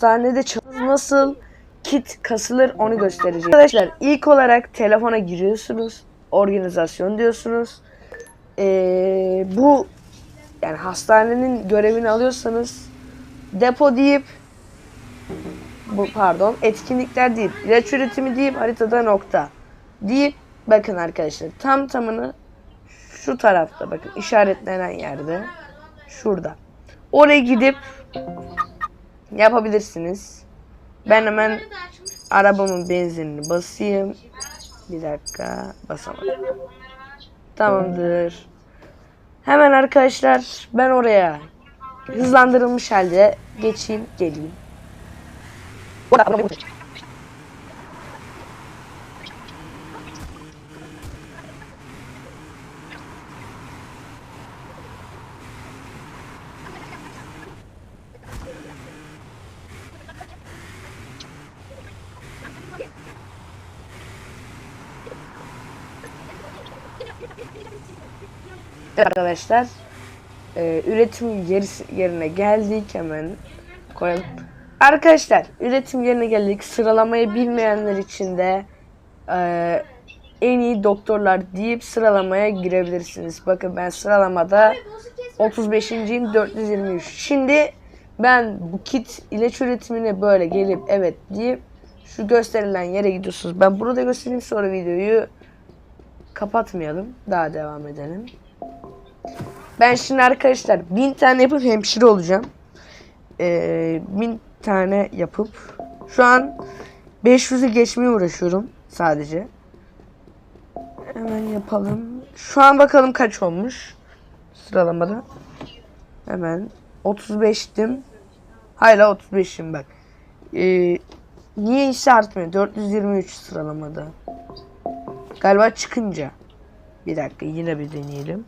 hastanede nasıl kit kasılır onu göstereceğim. Arkadaşlar ilk olarak telefona giriyorsunuz. Organizasyon diyorsunuz. Ee, bu yani hastanenin görevini alıyorsanız depo deyip bu pardon etkinlikler deyip ilaç üretimi deyip haritada nokta deyip bakın arkadaşlar tam tamını şu tarafta bakın işaretlenen yerde şurada. Oraya gidip yapabilirsiniz. Ben hemen arabamın benzinini basayım. Bir dakika basamadım. Tamamdır. Hemen arkadaşlar ben oraya hızlandırılmış halde geçeyim geleyim. Evet arkadaşlar e, üretim yeri- yerine geldik hemen koyalım. Arkadaşlar üretim yerine geldik. Sıralamayı bilmeyenler için de e, en iyi doktorlar deyip sıralamaya girebilirsiniz. Bakın ben sıralamada 35.yim 423. Şimdi ben bu kit ilaç üretimine böyle gelip evet deyip şu gösterilen yere gidiyorsunuz. Ben burada göstereyim sonra videoyu kapatmayalım. Daha devam edelim. Ben şimdi arkadaşlar bin tane yapıp hemşire olacağım. Ee, bin tane yapıp şu an 500'ü geçmeye uğraşıyorum sadece. Hemen yapalım. Şu an bakalım kaç olmuş sıralamada. Hemen 35'tim. Hala 35'im bak. Ee, niye ise artmıyor? 423 sıralamada. Galiba çıkınca. Bir dakika yine bir deneyelim.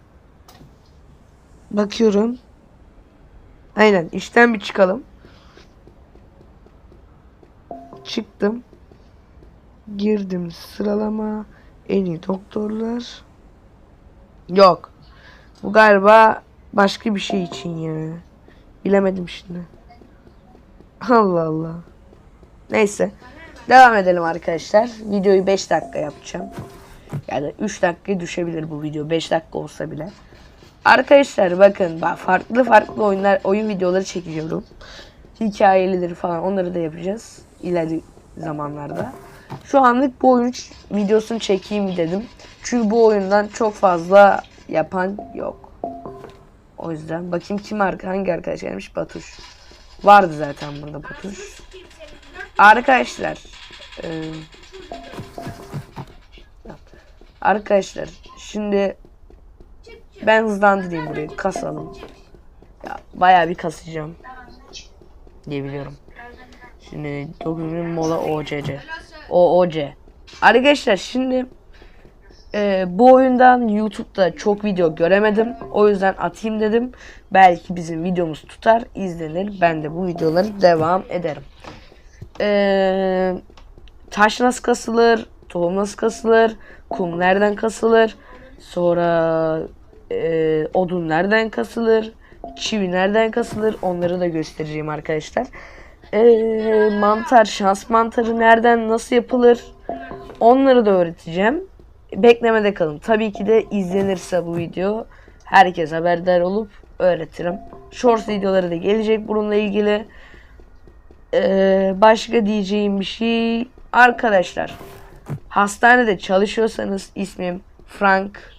Bakıyorum. Aynen işten bir çıkalım. Çıktım. Girdim sıralama. En iyi doktorlar. Yok. Bu galiba başka bir şey için ya. Bilemedim şimdi. Allah Allah. Neyse. Devam edelim arkadaşlar. Videoyu 5 dakika yapacağım. Yani 3 dakika düşebilir bu video. 5 dakika olsa bile. Arkadaşlar bakın bak farklı farklı oyunlar oyun videoları çekiyorum. Hikayelileri falan onları da yapacağız ileri zamanlarda. Şu anlık bu oyun videosunu çekeyim dedim. Çünkü bu oyundan çok fazla yapan yok. O yüzden bakayım kim arka hangi arkadaş gelmiş Batuş. Vardı zaten burada Batuş. Arkadaşlar e, Arkadaşlar şimdi ben hızlandırayım burayı. Kasalım. Ya bayağı bir kasacağım. Diye biliyorum. Şimdi 9 bin mola OCC. OOC. Arkadaşlar şimdi e, bu oyundan YouTube'da çok video göremedim. O yüzden atayım dedim. Belki bizim videomuz tutar, izlenir. Ben de bu videoları devam ederim. E, taş nasıl kasılır? Tohum nasıl kasılır? Kum nereden kasılır? Sonra e, odun nereden kasılır? Çivi nereden kasılır? Onları da göstereceğim arkadaşlar. E, mantar, şans mantarı nereden, nasıl yapılır? Onları da öğreteceğim. Beklemede kalın. Tabii ki de izlenirse bu video herkes haberdar olup öğretirim. Shorts videoları da gelecek bununla ilgili. Ee, başka diyeceğim bir şey arkadaşlar hastanede çalışıyorsanız ismim Frank.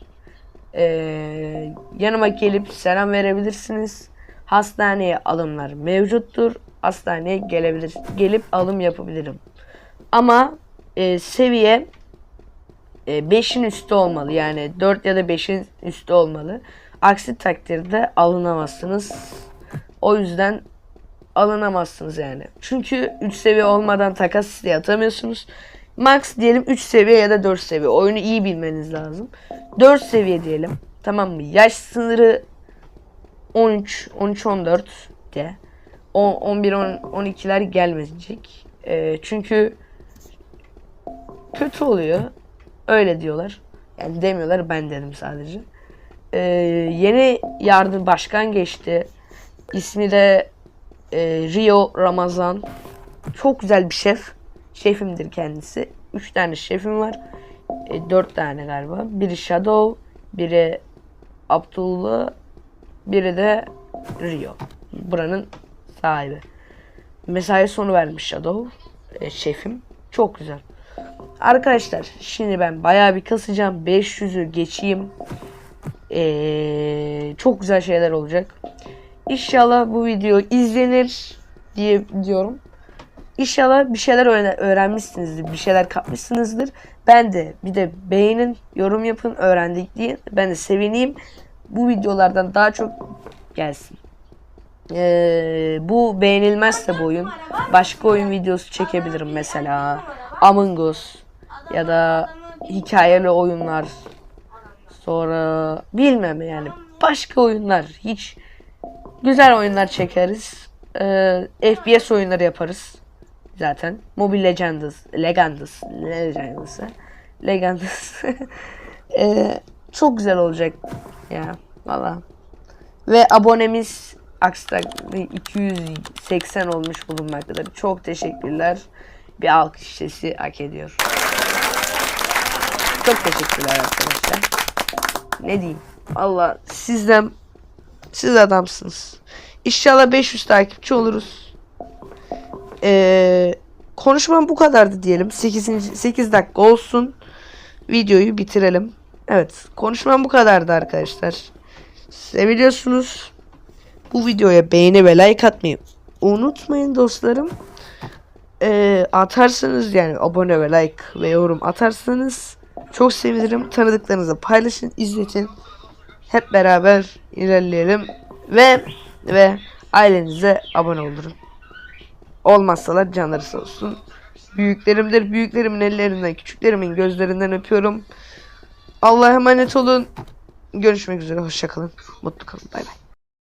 Ee, yanıma gelip selam verebilirsiniz. Hastaneye alımlar mevcuttur. Hastaneye gelebilir gelip alım yapabilirim. Ama e, seviye 5'in üstü olmalı. Yani 4 ya da 5'in üstü olmalı. Aksi takdirde alınamazsınız. O yüzden alınamazsınız yani. Çünkü 3 seviye olmadan takas isteği atamıyorsunuz. Max diyelim 3 seviye ya da 4 seviye. Oyunu iyi bilmeniz lazım. 4 seviye diyelim. Tamam mı? Yaş sınırı 13, 13, 14 de. 10, 11, 10, 12'ler gelmeyecek. Ee, çünkü kötü oluyor. Öyle diyorlar. Yani demiyorlar ben dedim sadece. Ee, yeni yardım başkan geçti. İsmi de e, Rio Ramazan çok güzel bir şef. Şefimdir kendisi. 3 tane şefim var. 4 tane galiba. Biri Shadow, biri Abdullah, biri de Rio. Buranın sahibi. Mesai sonu vermiş Shadow. e, şefim. Çok güzel. Arkadaşlar şimdi ben bayağı bir kasacağım. 500'ü geçeyim. Ee, çok güzel şeyler olacak. İnşallah bu video izlenir diye diyorum. İnşallah bir şeyler öğren- öğrenmişsinizdir, bir şeyler kapmışsınızdır. Ben de bir de beğenin, yorum yapın, öğrendik diye. Ben de sevineyim. Bu videolardan daha çok gelsin. Ee, bu beğenilmezse bu oyun başka oyun videosu çekebilirim mesela Among Us ya da hikayeli oyunlar sonra bilmem yani başka oyunlar hiç güzel oyunlar çekeriz Ee, FPS oyunları yaparız zaten Mobile Legends Legendas Legendas Legendas Ee, çok güzel olacak ya valla ve abonemiz aksi takdirde 280 olmuş bulunmaktadır. Çok teşekkürler. Bir alkış sesi hak ediyor. Çok teşekkürler arkadaşlar. Ne diyeyim? Valla sizden siz adamsınız. İnşallah 500 takipçi oluruz. Ee, konuşmam bu kadardı diyelim. 8. 8 dakika olsun. Videoyu bitirelim. Evet, konuşmam bu kadardı arkadaşlar. Seviliyorsunuz. Bu videoya beğeni ve like atmayı unutmayın dostlarım. Ee, atarsanız yani abone ve like ve yorum atarsanız çok sevinirim. Tanıdıklarınızla paylaşın, izletin. Hep beraber ilerleyelim ve ve ailenize abone olun. Olmazsalar canları sağ olsun. Büyüklerimdir. Büyüklerimin ellerinden, küçüklerimin gözlerinden öpüyorum. Allah'a emanet olun. Görüşmek üzere. Hoşçakalın. Mutlu kalın. Bay bay.